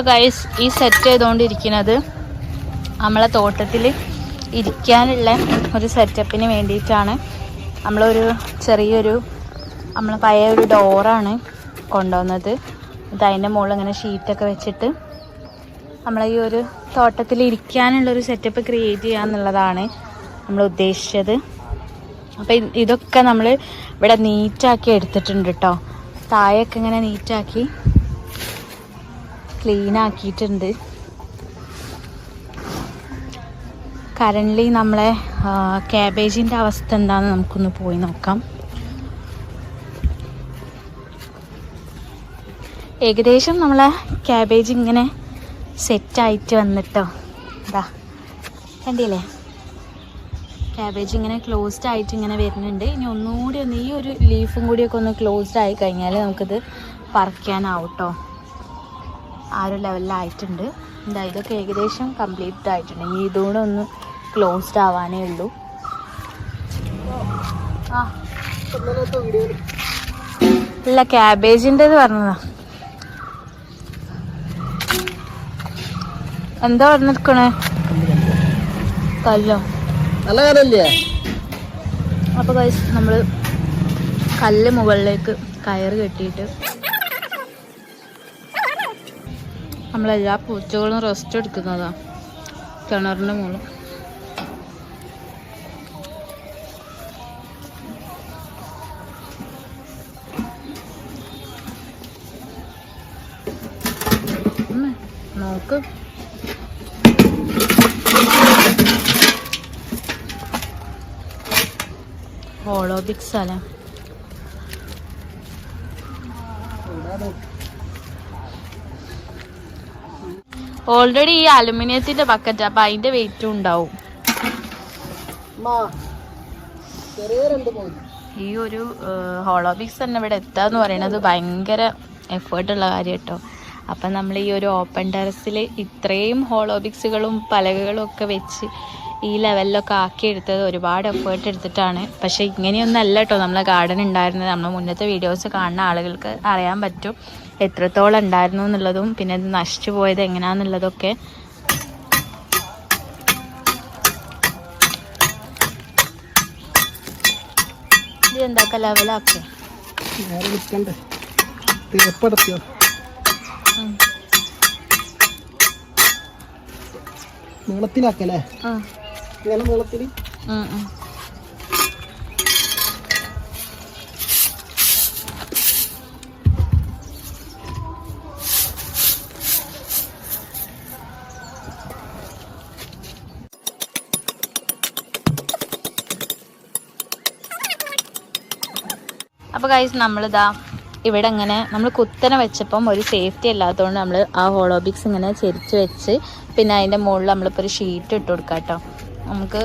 അപ്പോൾ ഗൈസ് ഈ സെറ്റ് ചെയ്തുകൊണ്ടിരിക്കുന്നത് നമ്മളെ തോട്ടത്തിൽ ഇരിക്കാനുള്ള ഒരു സെറ്റപ്പിന് വേണ്ടിയിട്ടാണ്. നമ്മളൊരു ചെറിയൊരു നമ്മൾ പഴയ ഒരു ഡോറാണ് കൊണ്ടുവന്നത്. ഇത് അതിന്റെ മുകളിൽ ഇങ്ങനെ ഷീറ്റൊക്കെ വെച്ചിട്ട് നമ്മൾ ഈ ഒരു തോട്ടത്തിൽ ഇരിക്കാനുള്ളൊരു സെറ്റപ്പ് ക്രിയേറ്റ് ചെയ്യുക എന്നുള്ളതാണ് നമ്മൾ ഉദ്ദേശിച്ചത്. അപ്പോൾ ഇതൊക്കെ നമ്മൾ ഇവിടെ നീറ്റാക്കി എടുത്തിട്ടുണ്ട് കേട്ടോ താഴെയൊക്കെ ഇങ്ങനെ നീറ്റാക്കി ക്ലീൻ ആക്കിയിട്ടുണ്ട്. കറന്റ്ലി നമ്മളെ ക്യാബേജിന്റെ അവസ്ഥ എന്താണെന്ന് നമുക്കൊന്ന് പോയി നോക്കാം. ഏകദേശം നമ്മളെ ക്യാബേജ് ഇങ്ങനെ സെറ്റായിട്ട് വന്നിട്ടോ. ഇതാ കണ്ടില്ലേ? ക്യാബേജ് ഇങ്ങനെ ക്ലോസ്ഡ് ആയിട്ട് ഇങ്ങനെ വരുന്നുണ്ട്. ഇനി ഒന്നുകൂടി ഒന്ന് ഈ ഒരു ലീഫും കൂടിയൊക്കെ ഒന്ന് ക്ലോസ്ഡ് ആയി കഴിഞ്ഞാൽ നമുക്കിത് പറിക്കാനാവും കേട്ടോ ആ ഒരു ലെവലിലായിട്ടുണ്ട് എന്താ ഇതൊക്കെ ഏകദേശം കംപ്ലീറ്റ് ആയിട്ടുണ്ട്. ഇനി ഇതുകൂടെ ഒന്ന് ക്ലോസ്ഡ് ആവാനേ ഉള്ളൂ. ആ. ഇല്ല ക്യാബേജിന്റെത് പറഞ്ഞതാ. എന്താ പറഞ്ഞിരിക്കണേ? കല്ലോ. നല്ല നമ്മൾ അപ്പോൾ നമ്മൾ കല്ല് മുകളിലേക്ക് കയറ് കെട്ടിയിട്ട് നമ്മളെല്ലാ പൂച്ചകളും റെസ്റ്റ് എടുക്കുന്നതാ. കിണറിന്റെ മുകളിൽ നോക്ക്. ഹോളോബിക്സ് അല്ലേ? ഓൾറെഡി ഈ അലുമിനിയത്തിന്റെ ബക്കറ്റ് അപ്പൊ അതിന്റെ വെയിറ്റും ഉണ്ടാവും. ഈ ഒരു ഹോളോബിക്സ് തന്നെ ഇവിടെ എത്താന്ന് പറയുന്നത് ഭയങ്കര എഫേർട്ട് ഉള്ള കാര്യം കേട്ടോ. അപ്പം നമ്മൾ ഈ ഒരു ഓപ്പൺ ടെറസിൽ ഇത്രയും ഹോളോബിക്സുകളും പലകകളും ഒക്കെ വെച്ച് ഈ ലെവലിലൊക്കെ ആക്കി എടുത്തത് ഒരുപാട് എഫേർട്ട് എടുത്തിട്ടാണ്. പക്ഷേ ഇങ്ങനെയൊന്നും അല്ല കേട്ടോ നമ്മളെ ഗാർഡൻ ഉണ്ടായിരുന്നത് നമ്മൾ മുന്നത്തെ വീഡിയോസ് കാണുന്ന ആളുകൾക്ക് അറിയാൻ പറ്റും. എത്രത്തോളം ഉണ്ടായിരുന്നു എന്നുള്ളതും പിന്നെ ഇത് നശിച്ചു പോയത് എങ്ങനെയാണെന്നുള്ളതൊക്കെ ഇത് എന്താക്ക ലെവലാക്കേ തേപ്പടത്തിയോ നീളത്തിലാക്കല്ലേ? നീളത്തിൽ അപ്പോൾ കഴിച്ച് നമ്മളിതാ ഇവിടെ ഇങ്ങനെ നമ്മൾ കുത്തനെ വെച്ചപ്പം ഒരു സേഫ്റ്റി അല്ലാത്തതുകൊണ്ട് നമ്മൾ ആ ഹോളോബിക്സ് ഇങ്ങനെ ചെരിച്ച് വെച്ച് പിന്നെ അതിന്റെ മുകളിൽ നമ്മളിപ്പോൾ ഒരു ഷീറ്റ് ഇട്ട് കൊടുക്കാം കേട്ടോ നമുക്ക്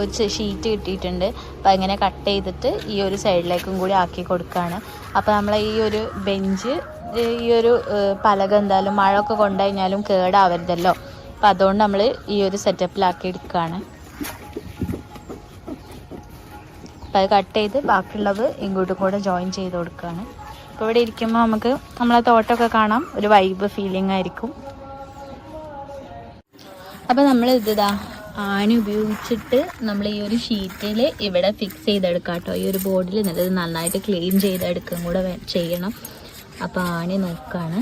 ഒരു ഷീറ്റ് കിട്ടിയിട്ടുണ്ട്. അപ്പോൾ അങ്ങനെ കട്ട് ചെയ്തിട്ട് ഈ ഒരു സൈഡിലേക്കും കൂടി ആക്കി കൊടുക്കുകയാണ് അപ്പോൾ നമ്മൾ ഈ ഒരു ബെഞ്ച് ഈ ഒരു പലക എന്തായാലും മഴ ഒക്കെ കൊണ്ടുകഴിഞ്ഞാലും കേടാവരുതല്ലോ. അപ്പോൾ അതുകൊണ്ട് നമ്മൾ ഈ ഒരു സെറ്റപ്പിലാക്കി എടുക്കുകയാണ് അപ്പോൾ അത് കട്ട് ചെയ്ത് ബാക്കിയുള്ളത് ഇങ്ങോട്ടും കൂടെ ജോയിൻ ചെയ്ത് കൊടുക്കുകയാണ്. അപ്പോൾ ഇവിടെ ഇരിക്കുമ്പോൾ നമുക്ക് നമ്മളെ തോട്ടമൊക്കെ കാണാം. ഒരു വൈബ് ഫീലിംഗ് ആയിരിക്കും. അപ്പോൾ നമ്മൾ ഇതാ ആണി ഉപയോഗിച്ചിട്ട് നമ്മൾ ഈ ഒരു ഷീറ്റിൽ ഇവിടെ ഫിക്സ് ചെയ്തെടുക്കാം കേട്ടോ. ഈ ഒരു ബോർഡിൽ നല്ലത് നന്നായിട്ട് ക്ലീൻ ചെയ്തെടുക്കുകയും കൂടെ ചെയ്യണം. അപ്പോൾ ആണി നോക്കാണ്.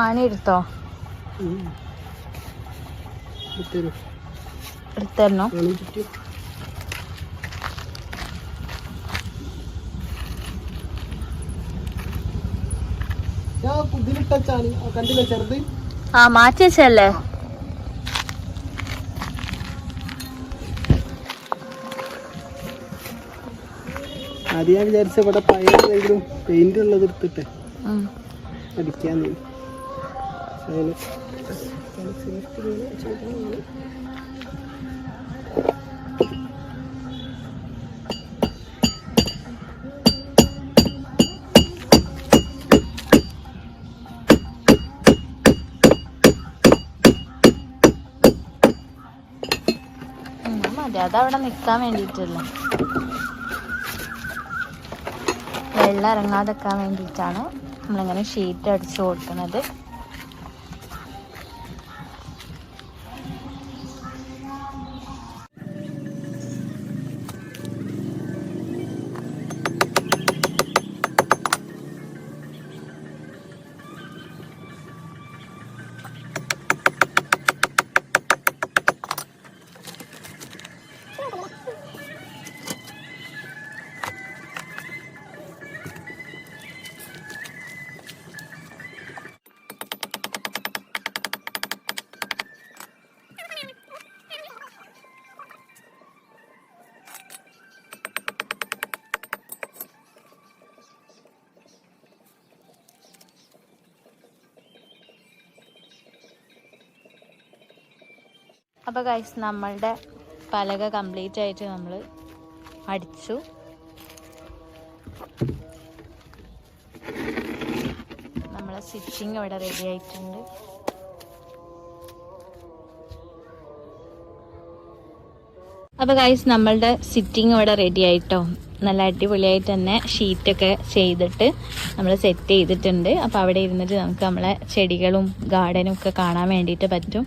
ആണി എടുത്തോ എടുത്തരണോ? ആ മാറ്റി വെച്ചല്ലേ അത് ഞാൻ വിചാരിച്ച ഇവിടെ പഴയ പെയിന്റ് ഉള്ളത് എടുത്തിട്ട് ഉം. മതി അതവിടെ നിൽക്കാൻ വേണ്ടിയിട്ടല്ല. വെള്ളം ഇറങ്ങാതെക്കാൻ വേണ്ടിയിട്ടാണ് നമ്മളിങ്ങനെ ഷീറ്റ് അടിച്ചു കൊടുക്കുന്നത് അപ്പോൾ ഗൈസ് നമ്മളുടെ പലക കംപ്ലീറ്റ് ആയിട്ട് നമ്മൾ അടിച്ചു. നമ്മളെ സ്റ്റിച്ചിങ് ഇവിടെ റെഡി ആയിട്ടുണ്ട്. അപ്പോൾ ഗൈസ് നമ്മളുടെ സിറ്റിംഗ് ഇവിടെ റെഡി ആയിട്ടോ? നല്ല അടിപൊളിയായിട്ട് തന്നെ ഷീറ്റൊക്കെ ചെയ്തിട്ട് നമ്മൾ സെറ്റ് ചെയ്തിട്ടുണ്ട്. അപ്പോൾ അവിടെ ഇരുന്നിട്ട് നമുക്ക് നമ്മളെ ചെടികളും ഗാർഡനും ഒക്കെ കാണാൻ വേണ്ടിയിട്ട് പറ്റും.